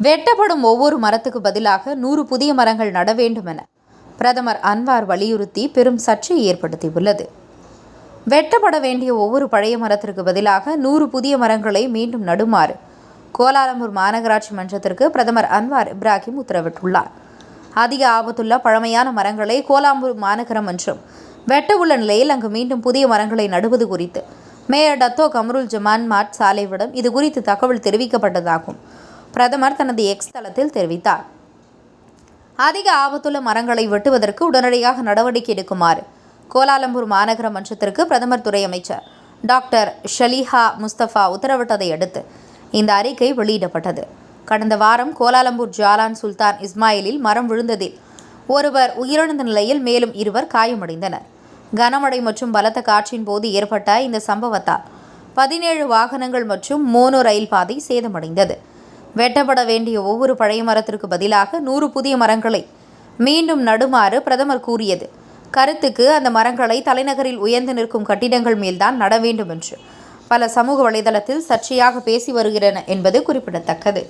வெட்டப்படும் ஒவ்வொரு மரத்துக்கு பதிலாக நூறு புதிய மரங்கள் நட வேண்டும் என பிரதமர் அன்வார் வலியுறுத்தி பெரும் சர்ச்சையை ஏற்படுத்தியுள்ளது. வெட்டப்பட வேண்டிய ஒவ்வொரு பழைய மரத்திற்கு பதிலாக நூறு புதிய மரங்களை மீண்டும் நடுமாறு கோலாலம்பூர் மாநகராட்சி மன்றத்திற்கு பிரதமர் அன்வார் இப்ராஹிம் உத்தரவிட்டுள்ளார். அதிக ஆபத்துள்ள பழமையான மரங்களை கோலாம்பூர் மாநகர மன்றம் வெட்ட உள்ள நிலையில் அங்கு மீண்டும் புதிய மரங்களை நடுவது குறித்து mayor Dato Kamarul Zaman Mat சாலைவிடம் இது குறித்து தகவல் தெரிவிக்கப்பட்டதாகும். பிரதமர் தனது எக்ஸ் தளத்தில் தெரிவித்தார். அதிக ஆபத்துள்ள மரங்களை வெட்டுவதற்கு உடனடியாக நடவடிக்கை எடுக்குமாறு கோலாலம்பூர் மாநகர மன்றத்திற்கு பிரதமர் துறை அமைச்சர் டாக்டர் ஷலீஹா முஸ்தபா உத்தரவிட்டதை அடுத்து இந்த அறிக்கை வெளியிடப்பட்டது. கடந்த வாரம் கோலாலம்பூர் ஜாலான் சுல்தான் இஸ்மாயிலில் மரம் விழுந்ததில் ஒருவர் உயிரிழந்த நிலையில் மேலும் இருவர் காயமடைந்தனர். கனமழை மற்றும் பலத்த காற்றின் போது ஏற்பட்ட இந்த சம்பவத்தால் பதினேழு வாகனங்கள் மற்றும் மோனோ ரயில் பாதை சேதமடைந்தது. வெட்டப்பட வேண்டிய ஒவ்வொரு பழைய மரத்திற்கு பதிலாக நூறு புதிய மரங்களை மீண்டும் நடுமாறு பிரதமர் கூறியது. கருத்துக்கு அந்த மரங்களை தலைநகரில் உயர்ந்து நிற்கும் கட்டிடங்கள் மேல்தான் நட வேண்டும் என்று பல சமூக வலைதளத்தில் சர்ச்சையாக பேசி வருகிறன என்பது குறிப்பிடத்தக்கது.